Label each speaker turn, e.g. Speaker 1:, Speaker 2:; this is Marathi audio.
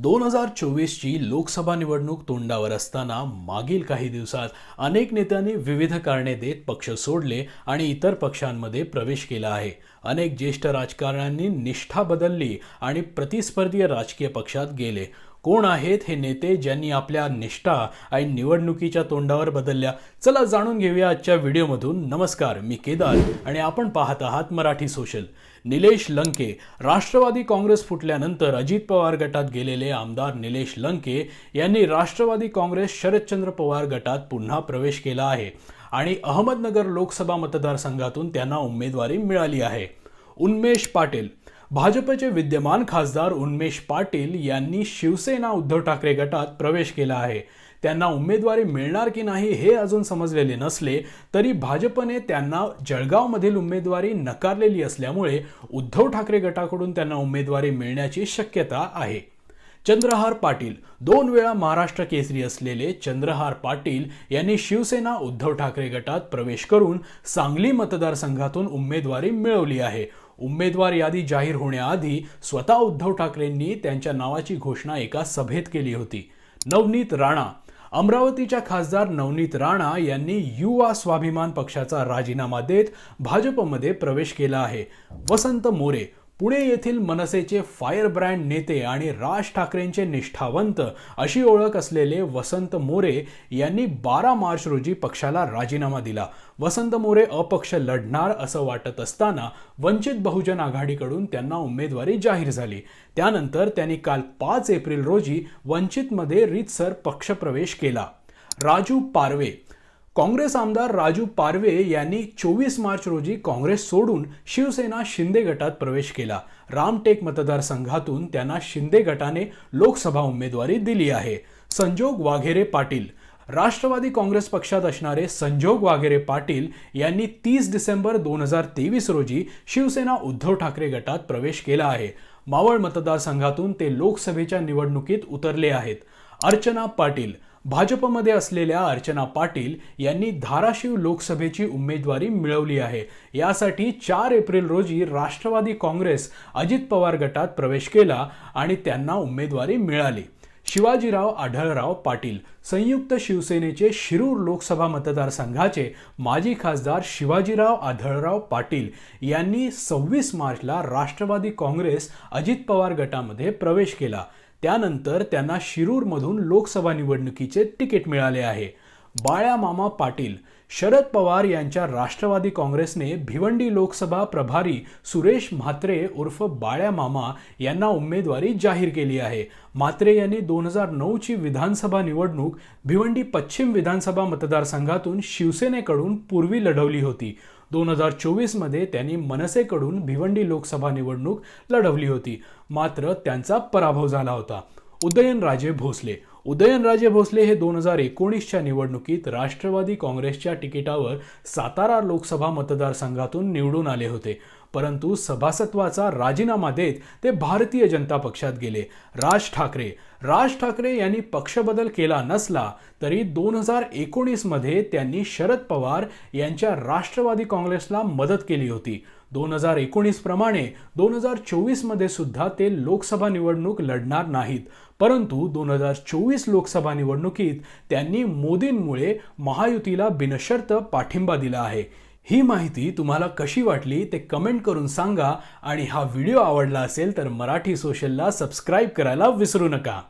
Speaker 1: दोन हजार चोवीसची लोकसभा निवडणूक तोंडावर असताना मागील काही दिवसात अनेक नेत्यांनी विविध कारणे देत पक्ष सोडले आणि इतर पक्षांमध्ये प्रवेश केला आहे. अनेक ज्येष्ठ राजकारण्यांनी निष्ठा बदलली आणि प्रतिस्पर्धीय राजकीय पक्षात गेले. कोण आहेत हे नेते ज्यांनी आपल्या निष्ठा आणि निवडणुकीच्या तोंडावर बदलल्या? चला जाणून घेऊया आजच्या व्हिडिओमधून. नमस्कार मी केदार आणि आपण पाहत आहात मराठी सोशल. निलेश लंके राष्ट्रवादी काँग्रेस फुटल्यानंतर अजित पवार गटात गेलेले आमदार निलेश लंके यांनी राष्ट्रवादी काँग्रेस शरदचंद्र पवार गटात पुन्हा प्रवेश केला आहे आणि अहमदनगर लोकसभा मतदारसंघातून त्यांना उमेदवारी मिळाली आहे. उन्मेष पाटील भाजपचे विद्यमान खासदार उन्मेष पाटील यांनी शिवसेना उद्धव ठाकरे गटात प्रवेश केला आहे. त्यांना उमेदवारी मिळणार की नाही हे अजून समजलेले नसले तरी भाजपने त्यांना जळगावमधील उमेदवारी नकारलेली असल्यामुळे उद्धव ठाकरे गटाकडून त्यांना उमेदवारी मिळण्याची शक्यता आहे. चंद्रहार पाटील दोन वेळा महाराष्ट्र केसरी असलेले चंद्रहार पाटील यांनी शिवसेना उद्धव ठाकरे गटात प्रवेश करून सांगली मतदारसंघातून उमेदवारी मिळवली आहे. उमेदवार यादी जाहीर होण्याआधी स्वतः उद्धव ठाकरेंनी त्यांच्या नावाची घोषणा एका सभेत केली होती. नवनीत राणा. अमरावतीच्या खासदार नवनीत राणा यांनी युवा स्वाभिमान पक्षाचा राजीनामा देत भाजपमध्ये प्रवेश केला आहे. वसंत मोरे. पुणे येथील मनसेचे फायर ब्रँड नेते आणि राज ठाकरेंचे निष्ठावंत अशी ओळख असलेले वसंत मोरे यांनी बारा मार्च रोजी पक्षाला राजीनामा दिला. वसंत मोरे अपक्ष लढणार असं वाटत असताना वंचित बहुजन आघाडीकडून त्यांना उमेदवारी जाहीर झाली. त्यानंतर त्यांनी काल पाच एप्रिल रोजी वंचितमध्ये रीतसर पक्षप्रवेश केला. राजू पारवे काँग्रेस आमदार राजू पारवे यांनी चोवीस मार्च रोजी काँग्रेस सोडून शिवसेना शिंदे गटात प्रवेश केला. रामटेक मतदारसंघातून त्यांना शिंदे गटाने लोकसभा उमेदवारी दिली आहे. संजोग वाघेरे पाटील. राष्ट्रवादी काँग्रेस पक्षात असणारे संजोग वाघेरे पाटील यांनी तीस डिसेंबर दोन हजार तेवीस रोजी शिवसेना उद्धव ठाकरे गटात प्रवेश केला आहे. मावळ मतदारसंघातून ते लोकसभेच्या निवडणुकीत उतरले आहेत. अर्चना पाटील. भाजपमध्ये असलेल्या अर्चना पाटील यांनी धाराशिव लोकसभेची उमेदवारी मिळवली आहे. यासाठी चार एप्रिल रोजी राष्ट्रवादी काँग्रेस अजित पवार गटात प्रवेश केला आणि त्यांना उमेदवारी मिळाली. शिवाजीराव आढळराव पाटील संयुक्त शिवसेनेचे शिरूर लोकसभा मतदारसंघाचे माजी खासदार शिवाजीराव आढळराव पाटील यांनी सव्वीस मार्चला राष्ट्रवादी काँग्रेस अजित पवार गटामध्ये प्रवेश केला. त्यानंतर त्यांना शिरूरमधून लोकसभा निवडणुकीचे तिकीट मिळाले आहे. बाळ्या मामा पाटील शरद पवार यांच्या राष्ट्रवादी काँग्रेसने भिवंडी लोकसभा प्रभारी सुरेश म्हात्रे उर्फ बाळ्या मामा यांना उमेदवारी जाहीर केली आहे. म्हात्रे यांनी दोन हजार नऊची विधानसभा निवडणूक भिवंडी पश्चिम विधानसभा मतदारसंघातून शिवसेनेकडून पूर्वी लढवली होती. दोन हजार चोवीसमध्ये त्यांनी मनसेकडून भिवंडी लोकसभा निवडणूक लढवली होती. मात्र त्यांचा पराभव झाला होता. उदयनराजे भोसले उदयनराजे भोसले हे दोन हजार एकोणीसच्या निवडणुकीत राष्ट्रवादी काँग्रेसच्या तिकिटावर सातारा लोकसभा मतदारसंघातून निवडून आले होते. परंतु सभासत्वाचा राजीनामा देत ते भारतीय जनता पक्षात गेले. राज ठाकरे. राज ठाकरे यांनी पक्षबदल केला नसला तरी दोन हजार एकोणीसमध्ये त्यांनी शरद पवार यांच्या राष्ट्रवादी काँग्रेसला मदत केली होती. दोन हजार एकोणीस प्रमाणे दोन हजार चोवीसमध्ये सुद्धा ते लोकसभा निवडणूक लढणार नाहीत. परंतु दोन हजार चोवीस लोकसभा निवडणुकीत त्यांनी मोदींमुळे महायुतीला बिनशर्त पाठिंबा दिला आहे. ही माहिती तुम्हाला कशी वाटली ते कमेंट करून सांगा आणि हा व्हिडिओ आवडला असेल तर मराठी सोशलला सबस्क्राईब करायला विसरू नका.